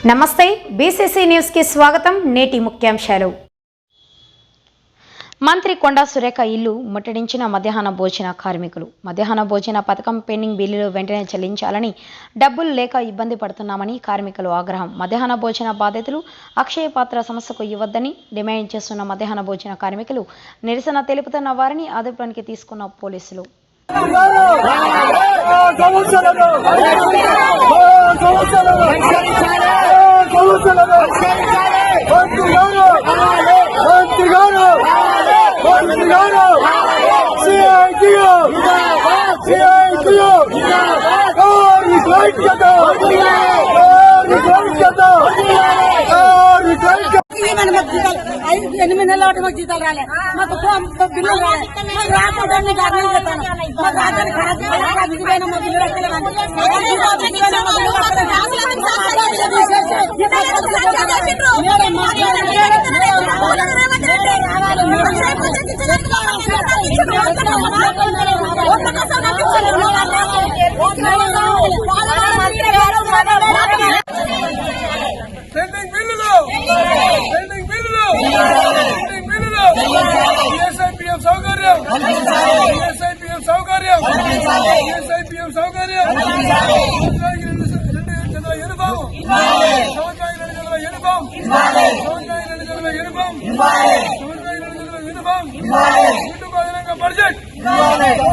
నమస్తే బీసీసీ న్యూస్కి స్వాగతం నేటి ముఖ్యాంశాలు మంత్రి కొండా సురేఖ ఇల్లు ముట్టడించిన మధ్యాహ్న భోజన కార్మికులు మధ్యాహ్న భోజన పథకం పెండింగ్ బిల్లులు వెంటనే చెల్లించాలని డబ్బులు లేక ఇబ్బంది పడుతున్నామని కార్మికులు ఆగ్రహం మధ్యాహ్న భోజన బాధితులు అక్షయ పాత్ర సమస్యకు ఇవ్వద్దని డిమాండ్ చేస్తున్న మధ్యాహ్న భోజన కార్మికులు నిరసన తెలుపుతున్న వారిని అదుపులోనికి తీసుకున్న పోలీసులు సమస్యలను సమస్యలను సమస్యలను మంత్రి గారు మంత్రి గారు మంత్రి గారు సిఐటియు సిఐటియు రిక్వైట్ కదా రిక్వైట్ కదా రిక్వైట్ ఎనిమిది నెలల మాకు జీతాలు రాలే మాకు బిల్లు రాలే మాకు రాకుండా మీకు మాకు రాత్రి ఖరాబ్ ఖరాబ్ బిల్లు మా బిల్లు పెండింగ్ బిల్లులు పెండింగ్ బిల్లులు పెండింగ్ బిల్లులు ఈఎస్ఐపిఎం సౌకర్యం ఈఎస్ఐపిఎం సౌకర్యం ఈఎస్ఐపిఎం సౌకర్యం సంవత్సరానికి రెండు జతల యూనిఫామ్ సంవత్సరానికి రెండు జతల యూనిఫామ్ సంవత్సరానికి రెండు జతల యూనిఫామ్ సంవత్సరానికి రెండు జతల యూనిఫామ్ గుట్టుకు అదనంగా బడ్జెట్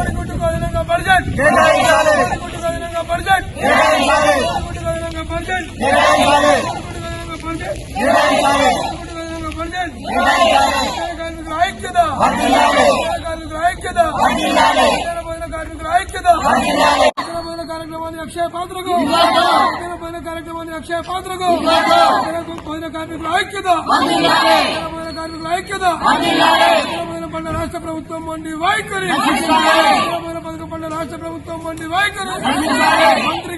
గుట్టుకు అదనంగా బడ్జెట్ అదనంగా బడ్జెట్ అదనంగా బడ్జెట్ కార్మికుల ఐక్యత కార్మికుల ఐక్యత కార్మికుల ఐక్యత కార్యక్రమాన్ని అక్షయ పాత్రకు పోయిన కార్యక్రమాన్ని అక్షయ పాత్రకు పోయిన కార్మికుల ఐక్యత పోయిన కార్మికుల ఐక్యత పోయిన పండ రాష్ట్ర ప్రభుత్వం మండి వైఖరి రాష్ట్ర ప్రభుత్వం మండి వైఖరి. మంత్రి